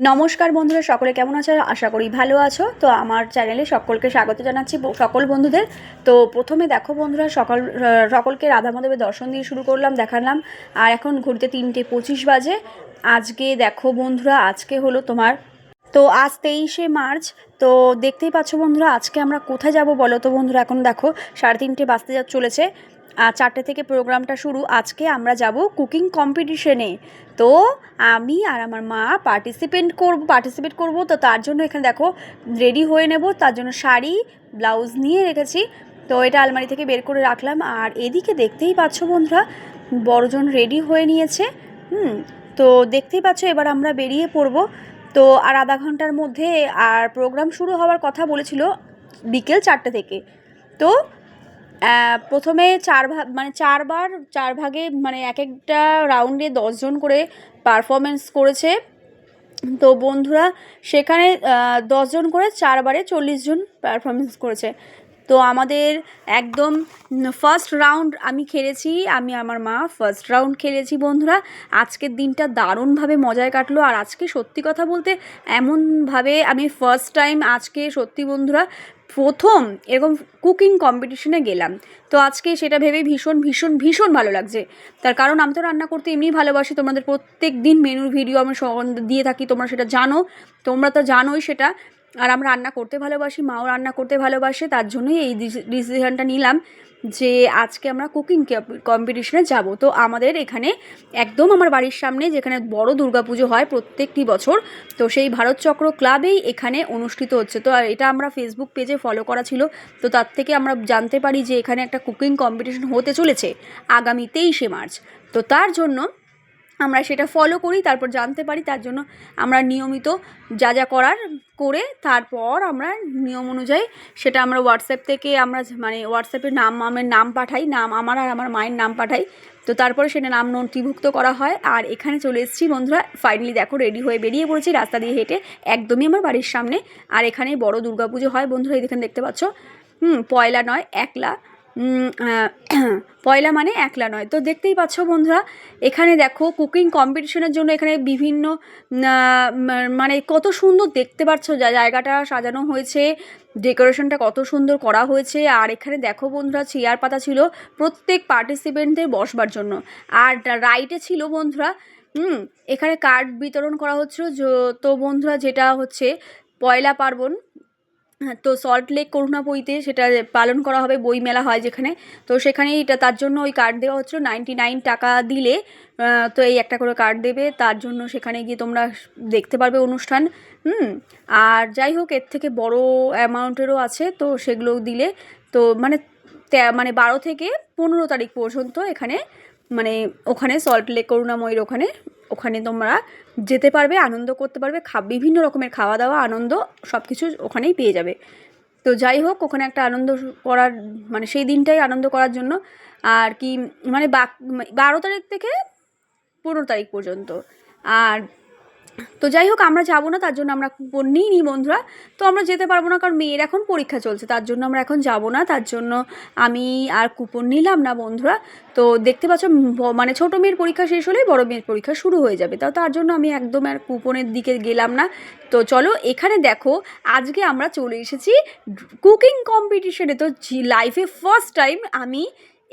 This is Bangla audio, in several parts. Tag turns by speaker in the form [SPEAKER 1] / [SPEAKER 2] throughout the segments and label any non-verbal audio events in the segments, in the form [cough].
[SPEAKER 1] নমস্কার বন্ধুরা, সকলে কেমন আছো? আশা করি ভালো আছো। তো আমার চ্যানেলে সকলকে স্বাগত জানাচ্ছি সকল বন্ধুদের। তো প্রথমে দেখো বন্ধুরা, সকল সকলকে রাধা মাধবের দর্শন দিয়ে শুরু করলাম, দেখালাম। আর এখন ঘুরতে তিনটে পঁচিশ বাজে। আজকে দেখো বন্ধুরা, আজকে হলো তোমার, তো আজ তেইশে মার্চ। তো দেখতেই পাচ্ছ বন্ধুরা, আজকে আমরা কোথায় যাব বলো তো বন্ধুরা? এখন দেখো, সাড়ে তিনটে বাজতে চলেছে। চারটে থেকে প্রোগ্রামটা শুরু। আজকে আমরা যাব কুকিং কম্পিটিশনে। তো আমি আর আমার মা পার্টিসিপেন্ট করব পার্টিসিপেট করব। তো তার জন্য এখানে দেখো রেডি হয়ে নেব। তার জন্য শাড়ি ব্লাউজ নিয়ে রেখেছি। তো এটা আলমারি থেকে বের করে রাখলাম। আর এদিকে দেখতেই পাচ্ছ বন্ধুরা, বড়জন রেডি হয়ে নিয়েছে। হুম, তো দেখতেই পাচ্ছ, এবার আমরা বেরিয়ে পড়ব। তো আর আধা ঘণ্টার মধ্যে আর প্রোগ্রাম শুরু হওয়ার কথা বলেছিল বিকেল চারটে থেকে। তো প্রথমে চার ভাগ মানে চারবার, চার ভাগে মানে এক একটা রাউন্ডে দশজন করে পারফরমেন্স করেছে। তো বন্ধুরা, সেখানে দশজন করে চারবারে চল্লিশ জন পারফরমেন্স করেছে। তো আমাদের একদম ফার্স্ট রাউন্ড আমি খেলেছি, আমি আমার মা ফার্স্ট রাউন্ড খেলেছি বন্ধুরা। আজকের দিনটা দারুণভাবে মজায় কাটলো। আর আজকে সত্যি কথা বলতে এমনভাবে আমি ফার্স্ট টাইম আজকে সত্যি বন্ধুরা প্রথম এরকম কুকিং কম্পিটিশনে গেলাম। তো আজকে সেটা ভেবে ভীষণ ভীষণ ভীষণ ভালো লাগছে। তার কারণ আমি তো রান্না করতে এমনি ভালোবাসি, তোমাদের প্রত্যেক দিন মেনুর ভিডিও আমি দিয়ে থাকি, তোমরা সেটা জানো। তোমরা তো জানোই সেটা। আর আমরা রান্না করতে ভালোবাসি, মাও রান্না করতে ভালোবাসে, তার জন্যই এই ডিসিশনটা নিলাম যে আজকে আমরা কুকিং কম্পিটিশনে যাব। তো আমাদের এখানে একদম আমার বাড়ির সামনে যেখানে বড় দুর্গাপুজো হয় প্রত্যেকটি বছর, তো সেই ভারত চক্র ক্লাবেই এখানে অনুষ্ঠিত হচ্ছে। তো এটা আমরা ফেসবুক পেজে ফলো করা ছিল, তো তার থেকে আমরা জানতে পারি যে এখানে একটা কুকিং কম্পিটিশন হতে চলেছে আগামী তেইশে মার্চ। তো তার জন্য আমরা সেটা ফলো করি, তারপর জানতে পারি, তার জন্য আমরা নিয়মিত যা যা করার করে তারপর আমরা নিয়ম অনুযায়ী সেটা আমরা হোয়াটসঅ্যাপ থেকে আমরা মানে হোয়াটসঅ্যাপে নাম আমার নাম পাঠাই, নাম আমার আর আমার মায়ের নাম পাঠাই। তো তারপরে সেটা নাম নথিভুক্ত করা হয়। আর এখানে চলে এসেছি বন্ধুরা ফাইনালি দেখো রেডি হয়ে বেরিয়ে পড়েছি রাস্তা দিয়ে হেঁটে একদমই আমার বাড়ির সামনে। আর এখানে বড় দুর্গাপুজো হয় বন্ধুরা এখানে দেখতে পাচ্ছ। হুম, পয়লা নয়, একলা। [clears throat] পয়লা মানে একলা নয়। তো দেখতেই পাচ্ছ বন্ধুরা, এখানে দেখো কুকিং কম্পিটিশনের জন্য এখানে বিভিন্ন মানে কত সুন্দর দেখতে পাচ্ছ যা, জায়গাটা সাজানো হয়েছে ডেকোরেশনটা কত সুন্দর করা হয়েছে। আর এখানে দেখো বন্ধুরা, চেয়ার পাতা ছিল প্রত্যেক পার্টিসিপেন্টদের বসবার জন্য। আর রাইটে ছিল বন্ধুরা হুম এখানে কার্ড বিতরণ করা হচ্ছিল। তো বন্ধুরা যেটা হচ্ছে পয়লা পার্বণ তো সল্ট লেক করুণাপইতে সেটা পালন করা হবে, বই মেলা হয় যেখানে। তো সেখানেই এটা, তার জন্য ওই কার্ড দেওয়া হচ্ছিল নাইনটি নাইন টাকা দিলে তো এই একটা করে কার্ড দেবে। তার জন্য সেখানে গিয়ে তোমরা দেখতে পারবে অনুষ্ঠান, হুম? আর যাই হোক, এর থেকে বড় অ্যামাউন্টেরও আছে, তো সেগুলো দিলে। তো মানে মানে বারো থেকে পনেরো তারিখ পর্যন্ত এখানে মানে ওখানে সল্ট লেক করুণাময়ীর ওখানে ওখানে তোমরা যেতে পারবে, আনন্দ করতে পারবে, খা, বিভিন্ন রকমের খাওয়া দাওয়া আনন্দ সব কিছু ওখানেই পেয়ে যাবে। তো যাই হোক, ওখানে একটা আনন্দ করার মানে সেই দিনটাই আনন্দ করার জন্য। আর কি মানে বারো তারিখ থেকে পনেরো তারিখ পর্যন্ত। আর তো যাই হোক, আমরা যাব না, তার জন্য আমরা কুপন নিই নি বন্ধুরা। তো আমরা যেতে পারব না, কারণ মেয়ের এখন পরীক্ষা চলছে, তার জন্য আমরা এখন যাব না, তার জন্য আমি আর কুপন নিলাম না বন্ধুরা। তো দেখতে পাচ্ছ মানে ছোটো মেয়ের পরীক্ষা শেষ হলেই বড় মেয়ের পরীক্ষা শুরু হয়ে যাবে। তো, তার জন্য আমি একদম আর কুপনের দিকে গেলাম না। তো চলো, এখানে দেখো, আজকে আমরা চলে এসেছি কুকিং কম্পিটিশনে। তো লাইফে ফার্স্ট টাইম আমি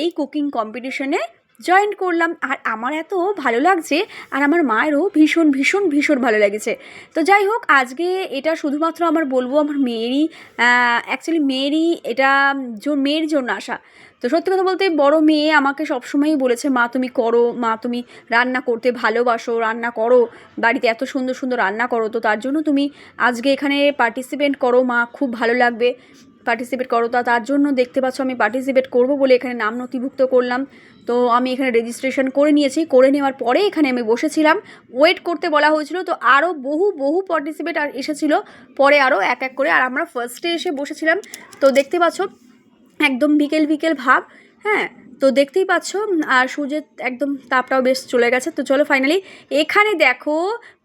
[SPEAKER 1] এই কুকিং কম্পিটিশনে জয়েন করলাম আর আমার এত ভালো লাগছে আর আমার মায়েরও ভীষণ ভীষণ ভীষণ ভালো লেগেছে। তো যাই হোক, আজকে এটা শুধুমাত্র আমার বলব আমার মেয়েরই অ্যাকচুয়ালি মেয়েরই এটা মেয়ের জন্য আসা তো সত্যি কথা বলতে বড় মেয়ে আমাকে সবসময়ই বলেছে, মা, তুমি করো, মা, তুমি রান্না করতে ভালোবাসো, রান্না করো, বাড়িতে এত সুন্দর সুন্দর রান্না করো, তো তার জন্য তুমি আজকে এখানে পার্টিসিপেন্ট করো, মা, খুব ভালো লাগবে। পার্টিসিপেট করো। তা তার জন্য দেখতে পাচ্ছ আমি পার্টিসিপেট করব বলে এখানে নাম নথিভুক্ত করলাম। তো আমি এখানে রেজিস্ট্রেশন করে নিয়েছি। করে নেওয়ার পরে এখানে আমি বসেছিলাম। ওয়েট করতে বলা হয়েছিল। তো আরও বহু বহু পার্টিসিপেট আর এসেছিল। পরে আরও এক এক করে আর আমরা ফার্স্টে এসে বসেছিলাম। তো দেখতে পাচ্ছ একদম বিকেল বিকেল ভাব। হ্যাঁ তো দেখতেই পাচ্ছ, আর সূর্যের একদম তাপটাও বেশ চলে গেছে। তো চলো ফাইনালি এখানে দেখো,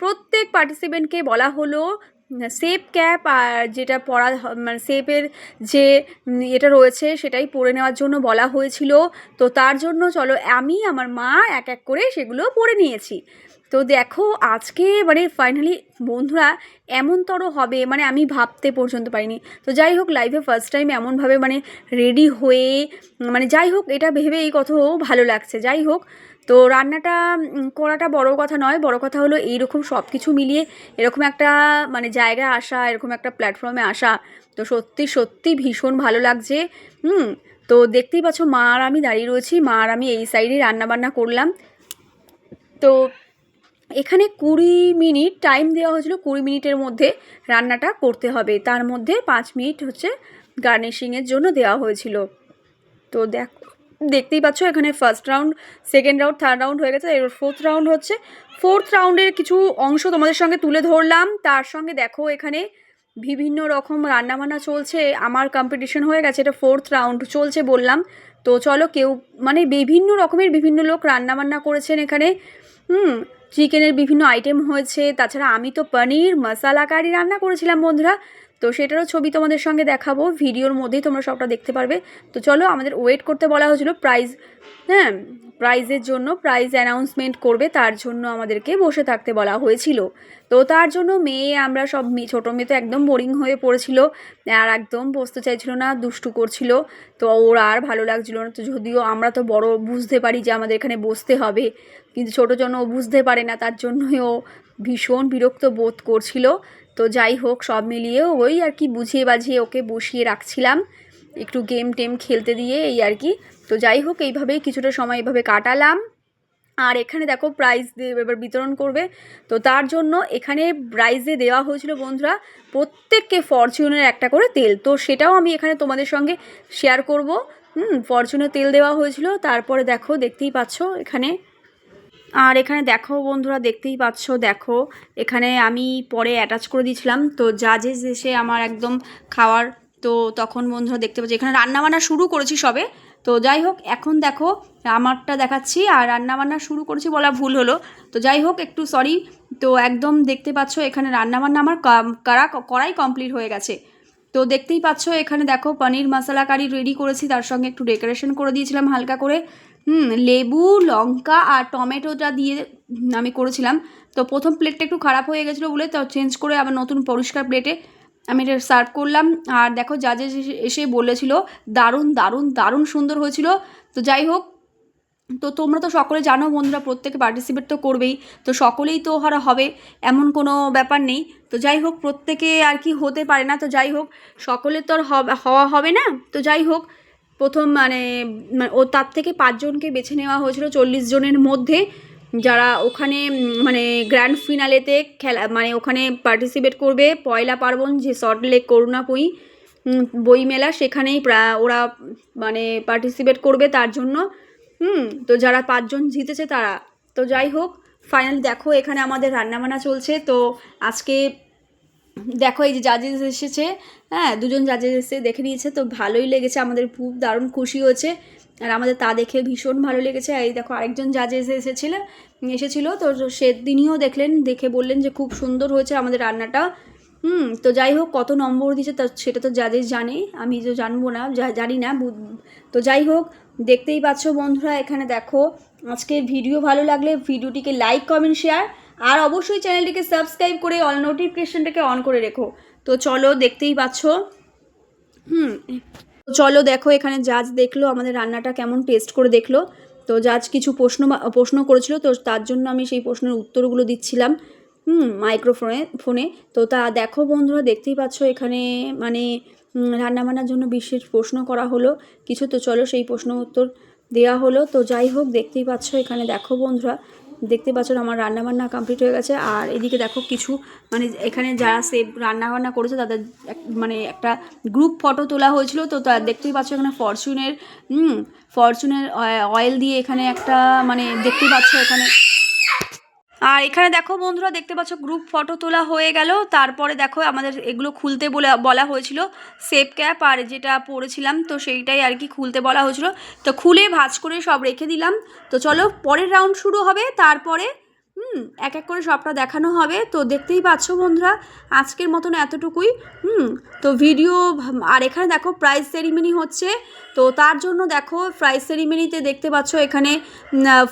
[SPEAKER 1] প্রত্যেক পার্টিসিপেন্টকে বলা হলো সেপ ক্যাপ আর যেটা পরা মানে সেপের যে এটা রয়েছে সেটাই পরে নেওয়ার জন্য বলা হয়েছিল। তো তার জন্য চলো আমি, আমার মা এক এক করে সেগুলো পরে নিয়েছি। তো দেখো আজকে মানে ফাইনালি বন্ধুরা এমনতর হবে মানে আমি ভাবতে পর্যন্ত পারিনি। তো যাই হোক লাইভে ফার্স্ট টাইম এমনভাবে মানে রেডি হয়ে মানে যাই হোক এটা ভেবে এই কথাও ভালো লাগছে। যাই হোক তো রান্নাটা করাটা বড় কথা নয়। বড় কথা হলো এইরকম সব কিছু মিলিয়ে এরকম একটা মানে জায়গায় আসা, এরকম একটা প্ল্যাটফর্মে আসা। তো সত্যি সত্যি ভীষণ ভালো লাগছে। হুম, তো দেখতেই পাচ্ছ মা আর আমি দাঁড়িয়ে রয়েছি। মা আর আমি এই সাইডে রান্নাবান্না করলাম। তো এখানে কুড়ি মিনিট টাইম দেওয়া হয়েছিল, কুড়ি মিনিটের মধ্যে রান্নাটা করতে হবে। তার মধ্যে পাঁচ মিনিট হচ্ছে গার্নিশিংয়ের জন্য দেওয়া হয়েছিল। তো দেখ দেখতেই পাচ্ছ, এখানে first round second round third round হয়ে গেছে। এবার ফোর্থ রাউন্ড হচ্ছে। ফোর্থ রাউন্ডের কিছু অংশ তোমাদের সঙ্গে তুলে ধরলাম। তার সঙ্গে দেখো এখানে বিভিন্ন রকম রান্নাবান্না চলছে। আমার কম্পিটিশন হয়ে গেছে, এটা ফোর্থ রাউন্ড চলছে বললাম। তো চলো কেউ মানে বিভিন্ন রকমের বিভিন্ন লোক রান্নাবান্না করেছেন এখানে। হুম চিকেনের বিভিন্ন আইটেম হয়েছে। তাছাড়া আমি তো পনির মশালা কারি রান্না করেছিলাম বন্ধুরা। তো সেটারও ছবি তোমাদের সঙ্গে দেখাবো। ভিডিওর মধ্যেই তোমরা সবটা দেখতে পারবে। তো চলো, আমাদের ওয়েট করতে বলা হয়েছিল প্রাইজ হ্যাঁ প্রাইজের জন্য প্রাইজ অ্যানাউন্সমেন্ট করবে, তার জন্য আমাদেরকে বসে থাকতে বলা হয়েছিল। তো তার জন্য মেয়ে, আমরা সব মেয়ে, ছোটো মেয়ে তো একদম বোরিং হয়ে পড়েছিল। আর একদম বসতে চাইছিল না, দুষ্টু করছিল। তো ওর আর ভালো লাগছিল না। তো যদিও আমরা তো বড়, বুঝতে পারি যে আমাদের এখানে বসতে হবে। কিন্তু ছোটো জন্য ও বুঝতে পারে না, তার জন্যই ও ভীষণ বিরক্ত বোধ করছিল। তো যাই হোক, সব মিলিয়ে ওই আর কি বুঝিয়ে বাঝিয়ে ওকে বসিয়ে রাখছিলাম। একটু গেম টেম খেলতে দিয়ে এই আর কি। তো যাই হোক, এইভাবেই কিছুটা সময় এইভাবে কাটালাম। আর এখানে দেখো প্রাইজ এবার বিতরণ করবে। তো তার জন্য এখানে প্রাইজে দেওয়া হয়েছিল বন্ধুরা প্রত্যেককে ফরচুনের একটা করে তেল। তো সেটাও আমি এখানে তোমাদের সঙ্গে শেয়ার করব। হুম ফরচুনের তেল দেওয়া হয়েছিল। তারপরে দেখো, দেখতেই পাচ্ছ এখানে আর এখানে দেখো বন্ধুরা, দেখতেই পাচ্ছ, দেখো, এখানে আমি পরে অ্যাটাচ করে দিয়েছিলাম। তো জাজেস এসে আমার একদম খাওয়ার, তো তখন বন্ধুরা দেখতে পাচ্ছি, এখানে রান্নাবান্না শুরু করেছি সবে। তো যাই হোক, এখন দেখো, আমারটা দেখাচ্ছি আর রান্নাবান্না শুরু করেছি বলা ভুল হলো। তো যাই হোক, একটু সরি তো একদম দেখতে পাচ্ছ, এখানে রান্নাবান্না আমার করা, করাই কমপ্লিট হয়ে গেছে। তো দেখতেই পাচ্ছ, এখানে দেখো পনির মশলা কারি রেডি করেছি, তার সঙ্গে একটু ডেকোরেশন করে দিয়েছিলাম হালকা করে। হুম, লেবু, লঙ্কা আর টমেটোটা দিয়ে আমি করেছিলাম। তো প্রথম প্লেটটা একটু খারাপ হয়ে গেছিল বলে তো চেঞ্জ করে আবার নতুন পরিষ্কার প্লেটে আমি এটা সার্ভ করলাম। আর দেখো জাজে এসে বলেছিল, দারুণ দারুণ দারুণ সুন্দর হয়েছিল। তো যাই হোক তো তোমরা তো সকলে জানো বন্ধুরা, প্রত্যেকে পার্টিসিপেট তো করবেই। তো সকলেই তো হারা হবে, এমন কোনো ব্যাপার নেই। তো যাই হোক, প্রত্যেকে আর কি হতে পারে না। তো যাই হোক, সকলে তো আর হওয়া হবে না। তো যাই হোক, প্রথম মানে মানে ও তার থেকে পাঁচজনকে বেছে নেওয়া হয়েছিল চল্লিশ জনের মধ্যে। যারা ওখানে মানে গ্র্যান্ড ফিনালেতে খেলা মানে ওখানে পার্টিসিপেট করবে। পয়লা পার্বণ, যে সল্ট লেক করুণাপুই বইমেলা, সেখানেই ওরা মানে পার্টিসিপেট করবে তার জন্য। হুম, তো যারা পাঁচজন জিতেছে তারা। তো যাই হোক ফাইনাল দেখো, এখানে আমাদের রান্নাবান্না চলছে। তো আজকে দেখো, এই যে জাজেস এসেছে। হ্যাঁ দুজন জাজেস এসে দেখে নিয়েছে। তো ভালোই লেগেছে, আমাদের খুব দারুণ খুশি হয়েছে। আর আমাদের তা দেখে ভীষণ ভালো লেগেছে। এই দেখো, আরেকজন জাজেস এসেছিল এসেছিল। তো সেদিনও দেখলেন, দেখে বললেন যে খুব সুন্দর হয়েছে আমাদের রান্নাটা। হুম, তো যাই হোক, কত নম্বর দিয়েছে তা সেটা তো জাজেস জানে আমি তো জানব না জানি না তো যাই হোক দেখতেই পাচ্ছ বন্ধুরা, এখানে দেখো আজকের ভিডিও ভালো লাগলে ভিডিওটিকে লাইক কমেন্ট শেয়ার আর অবশ্যই চ্যানেলটিকে সাবস্ক্রাইব করে অল নোটিফিকেশনটাকে অন করে রেখো। তো চলো দেখতেই পাচ্ছ। হুম, তো চলো দেখো এখানে জাজ দেখল, আমাদের রান্নাটা কেমন টেস্ট করে দেখল। তো জাজ কিছু প্রশ্ন প্রশ্ন করেছিল, তো তার জন্য আমি সেই প্রশ্নের উত্তরগুলো দিচ্ছিলাম, হুম মাইক্রোফোনে ফোনে তো তা দেখো বন্ধুরা, দেখতেই পাচ্ছ এখানে মানে রান্নাবান্নার জন্য বিশেষ প্রশ্ন করা হলো। কিছু তো চলো সেই প্রশ্ন উত্তর দেওয়া হলো। তো যাই হোক, দেখতেই পাচ্ছ এখানে দেখো বন্ধুরা দেখতে পাচ্ছ আমার রান্নাবান্না কমপ্লিট হয়ে গেছে। আর এদিকে দেখো কিছু মানে এখানে যারা সেভ রান্নাবান্না করেছে, তাদের মানে একটা গ্রুপ ফটো তোলা হয়েছিল। তো তা দেখতেই পাচ্ছ এখানে ফরচুনের ফরচুনের অয়েল দিয়ে এখানে একটা মানে দেখতেই পাচ্ছ এখানে আর এখানে দেখো বন্ধুরা, দেখতে পাচ্ছ গ্রুপ ফটো তোলা হয়ে গেল। তারপরে দেখো আমাদের এগুলো খুলতে বলে, বলা হয়েছিল সেফ ক্যাপ আর যেটা পড়েছিলাম তো সেইটাই আর কি খুলতে বলা হয়েছিল। তো খুলে ভাজ করে সব রেখে দিলাম। তো চলো, পরের রাউন্ড শুরু হবে। তারপরে হুম এক এক করে সবটা দেখানো হবে। তো দেখতেই পাচ্ছ বন্ধুরা, আজকের মতন এতটুকুই। হুম, তো ভিডিও আর এখানে দেখো প্রাইজ সেরিমনি হচ্ছে। তো তার জন্য দেখো প্রাইজ সেরিমনিতে দেখতে পাচ্ছ এখানে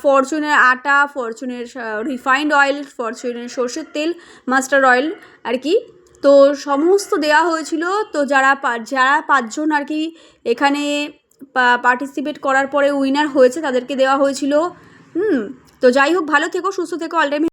[SPEAKER 1] ফরচুনের আটা ফরচুনের রিফাইন্ড অয়েল ফরচুনের সর্ষের তেল মাস্টার অয়েল আর কি। তো সমস্ত দেওয়া হয়েছিল। তো যারা যারা পাঁচজন আর কি এখানে পার্টিসিপেট করার পরে উইনার হয়েছে তাদেরকে দেওয়া হয়েছিল। হুম তো যাই হোক ভালো থেকো সুস্থ থেকো অলরেডি